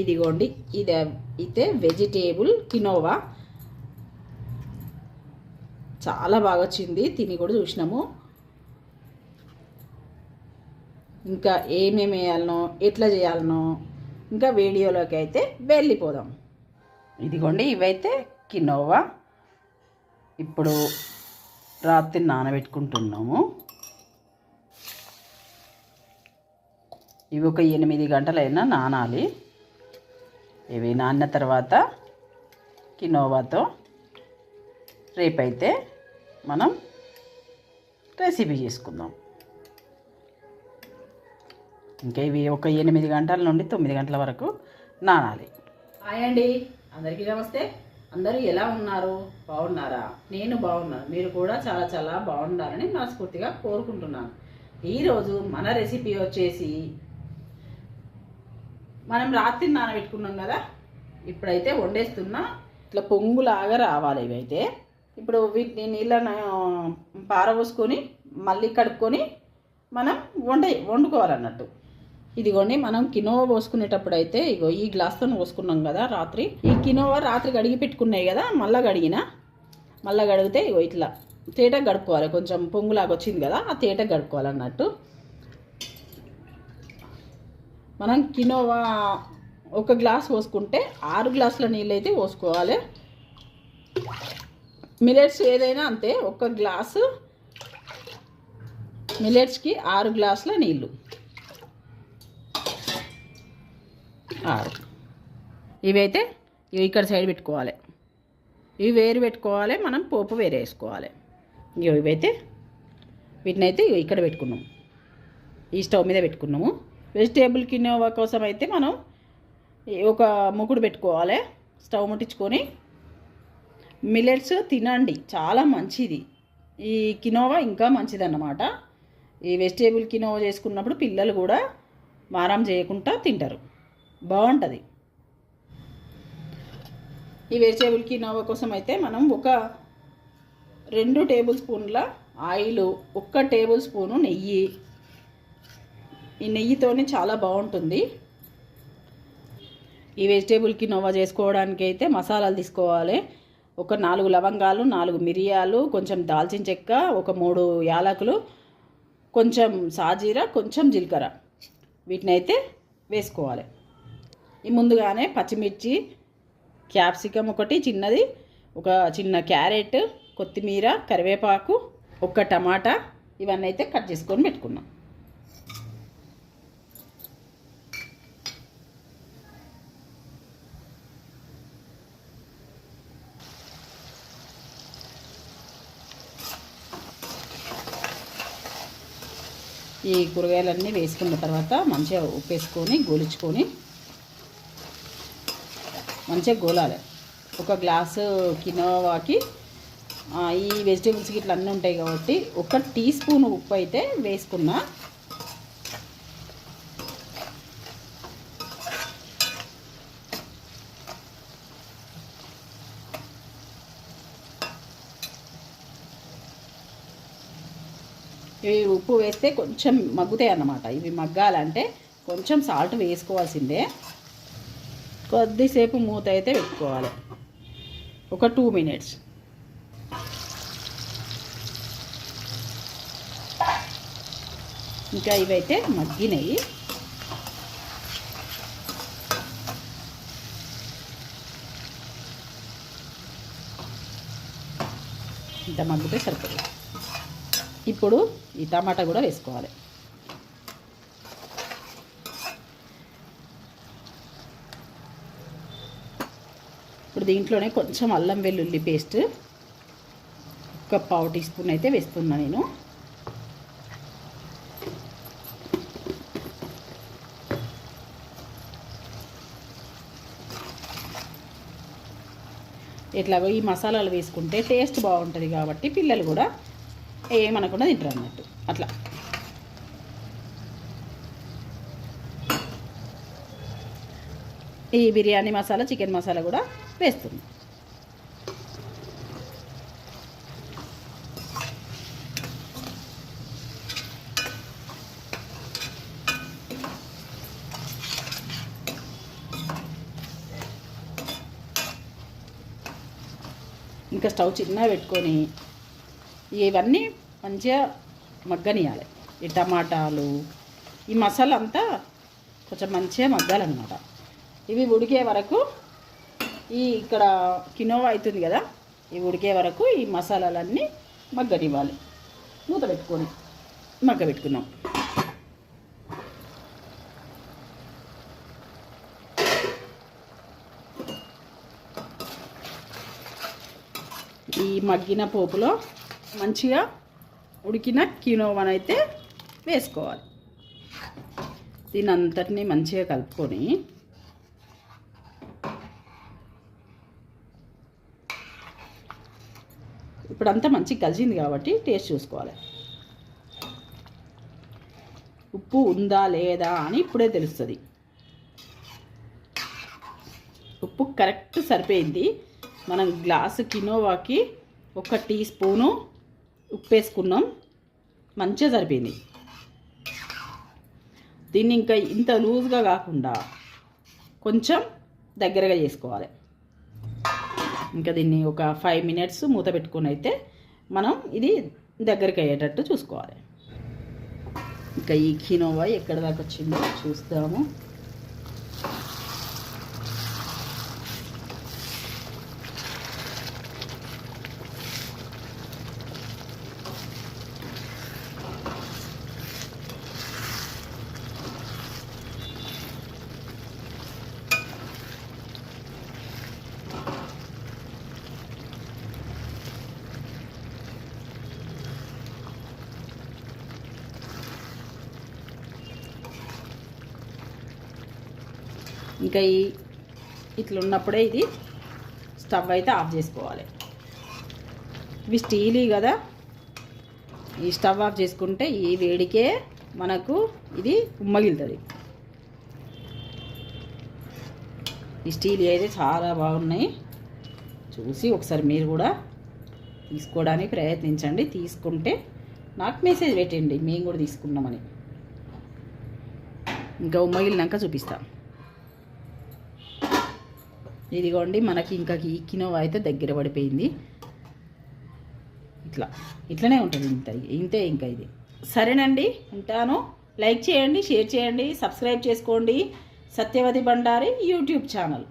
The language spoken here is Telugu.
ఇదిగోండి ఇది అయితే వెజిటేబుల్ కినోవా చాలా బాగా వచ్చింది తిని కూడా చూసినాము. ఇంకా ఏమేమి వేయాలనో ఎట్లా చేయాలనో ఇంకా వీడియోలోకి అయితే వెళ్ళిపోదాం. ఇదిగోండి ఇవైతే కినోవా ఇప్పుడు రాత్రి నానబెట్టుకుంటున్నాము. ఇవి ఒక ఎనిమిది గంటలైనా నానాలి. ఇవి నానిన తర్వాత కినోవాతో రేపైతే మనం రెసిపీ చేసుకుందాం. ఇంకా ఇవి ఒక ఎనిమిది గంటల నుండి తొమ్మిది గంటల వరకు నానాలి. హాయ్ అండి. అందరికీ నమస్తే. అందరూ ఎలా ఉన్నారు? బాగున్నారా? నేను బాగున్నాను. మీరు కూడా చాలా చాలా బాగుండాలని మనస్ఫూర్తిగా కోరుకుంటున్నాను. ఈరోజు మన రెసిపీ వచ్చేసి మనం రాత్రి నానబెట్టుకున్నాం కదా ఇప్పుడైతే వండేస్తున్నా. ఇట్లా పొంగులాగా రావాలి ఇవైతే. ఇప్పుడు వీటిని నీళ్ళను పారబోసుకొని మళ్ళీ కడుక్కొని మనం వండ వండుకోవాలన్నట్టు. ఇదిగోండి మనం కినోవా పోసుకునేటప్పుడు అయితే ఇగో ఈ గ్లాస్తో పోసుకున్నాం కదా రాత్రి. ఈ కినోవా రాత్రి కడిగి పెట్టుకున్నాయి కదా మళ్ళీ కడిగిన. మళ్ళీ కడిగితే ఇగో ఇట్లా తేట గడుపుకోవాలి కొంచెం పొంగులాగా వచ్చింది కదా ఆ తేట గడుపుకోవాలన్నట్టు మనం కినోవా ఒక గ్లాస్ పోసుకుంటే ఆరు గ్లాసుల నీళ్ళు అయితే పోసుకోవాలి. మిలెట్స్ ఏదైనా అంతే ఒక గ్లాసు మిలెట్స్కి ఆరు గ్లాసుల నీళ్ళు. ఆరు. ఇవైతే ఇవి ఇక్కడ సైడ్ పెట్టుకోవాలి. ఇవి వేరు పెట్టుకోవాలి మనం పోపు వేరే వేసుకోవాలి. ఇవి ఇవైతే వీటిని అయితే ఇక్కడ పెట్టుకున్నాం. ఈ స్టవ్ మీద పెట్టుకున్నాము. వెజిటేబుల్ కినోవా కోసం అయితే మనం ఒక ముకుడు పెట్టుకోవాలి. స్టవ్ ముట్టించుకొని మిల్లెట్స్ తినండి. చాలా మంచిది. ఈ కినోవా ఇంకా మంచిదన్నమాట. ఈ వెజిటేబుల్ కినోవా చేసుకున్నప్పుడు పిల్లలు కూడా మారం చేయకుండా తింటారు. బాగుంటుంది. ఈ వెజిటేబుల్ కినోవా కోసం అయితే మనం ఒక రెండు టేబుల్ స్పూన్ల ఆయిల్ ఒక్క టేబుల్ స్పూను నెయ్యి ఈ నెయ్యితోనే చాలా బాగుంటుంది. ఈ వెజిటేబుల్కి నోవా చేసుకోవడానికి అయితే మసాలాలు తీసుకోవాలి. ఒక నాలుగు లవంగాలు నాలుగు మిరియాలు కొంచెం దాల్చిన చెక్క ఒక మూడు యాలకులు కొంచెం సాజీర కొంచెం జీలకర్ర వీటిని అయితే వేసుకోవాలి. ఈ ముందుగానే పచ్చిమిర్చి క్యాప్సికమ్ ఒకటి చిన్నది ఒక చిన్న క్యారెట్ కొత్తిమీర కరివేపాకు ఒక టమాటా ఇవన్నీ అయితే కట్ చేసుకొని పెట్టుకున్నాం. ఈ కూరగాయలన్నీ వేసుకున్న తర్వాత మంచిగా ఉప్పు వేసుకొని గోలించుకొని మంచిగా గోలాలి. ఒక గ్లాసు కినోవాకి ఈ వెజిటేబుల్స్ ఇట్లా అన్నీ ఉంటాయి కాబట్టి ఒక టీ స్పూన్ ఉప్పు అయితే వేసుకున్నా ఇవి ఉప్పు వేస్తే కొంచెం మగ్గుతాయి అన్నమాట. ఇవి మగ్గాలంటే కొంచెం సాల్ట్ వేసుకోవాల్సిందే. కొద్దిసేపు మూత అయితే పెట్టుకోవాలి. ఒక టూ మినిట్స్ ఇంకా ఇవైతే మగ్గినాయి. ఇంత మగ్గితే సరిపోతుంది. ఇప్పుడు ఈ టమాటా కూడా వేసుకోవాలి. ఇప్పుడు దీంట్లోనే కొంచెం అల్లం వెల్లుల్లి పేస్ట్ ఒక పావు టీ స్పూన్ అయితే వేస్తున్నా నేను. ఎట్లాగో ఈ మసాలాలు వేసుకుంటే టేస్ట్ బాగుంటుంది కాబట్టి పిల్లలు కూడా ఏమనకుండా తింటారు అన్నట్టు. అట్లా. ఈ బిర్యానీ మసాలా చికెన్ మసాలా కూడా వేస్తుంది ఇంకా స్టవ్ చిన్నగా పెట్టుకొని ఇవన్నీ మంచిగా మగ్గనియాలి. ఈ టమాటాలు ఈ మసాలా అంతా కొంచెం మంచిగా మగ్గాలన్నమాట. ఇవి ఉడికే వరకు ఈ ఇక్కడ కినోవా అవుతుంది కదా ఇవి ఉడికే వరకు ఈ మసాలాలన్నీ మగ్గనివ్వాలి. మూత పెట్టుకొని మగ్గ పెట్టుకున్నాం ఈ మగ్గిన పోపులో మంచిగా ఉడికిన కినోవనైతే వేసుకోవాలి. దీని అంతటిని మంచిగా కలుపుకొని ఇప్పుడంతా మంచిగా కలిసింది కాబట్టి టేస్ట్ చూసుకోవాలి. ఉప్పు ఉందా లేదా అని ఇప్పుడే తెలుస్తుంది. ఉప్పు కరెక్ట్ సరిపోయింది. మనం గ్లాసు కినోవాకి ఒక టీ స్పూను ఉప్పు వేసుకున్నాం మంచిగా సరిపోయింది. దీన్ని ఇంకా ఇంత లూజ్గా కాకుండా కొంచెం దగ్గరగా చేసుకోవాలి. ఇంకా దీన్ని ఒక ఫైవ్ మినిట్స్ మూత పెట్టుకుని అయితే మనం ఇది దగ్గరికి అయ్యేటట్టు చూసుకోవాలి. ఇంకా ఈ కినోవా ఎక్కడ దాకా వచ్చిందో చూస్తాము. ఇంకా ఈ ఇట్లా ఉన్నప్పుడే ఇది స్టవ్ అయితే ఆఫ్ చేసుకోవాలి. ఇవి స్టీలీ కదా. ఈ స్టవ్ ఆఫ్ చేసుకుంటే ఈ వేడికే మనకు ఇది ఉమ్మగిలుతుంది. ఈ స్టీల్ అయితే చాలా బాగున్నాయి. చూసి ఒకసారి మీరు కూడా తీసుకోవడానికి ప్రయత్నించండి. తీసుకుంటే నాకు మెసేజ్ పెట్టండి. మేము కూడా తీసుకున్నామని ఇంకా ఉమ్మగిలినాక చూపిస్తాం. ఇదిగోండి మనకి ఇంకా ఈ కినోవా అయితే దగ్గర పడిపోయింది. ఇట్లా ఇట్లనే ఉంటుంది ఇంత ఇంతే ఇంకా ఇది. సరేనండి ఉంటాను. లైక్ చేయండి షేర్ చేయండి సబ్స్క్రైబ్ చేసుకోండి. Satyavathi Bandari YouTube channel.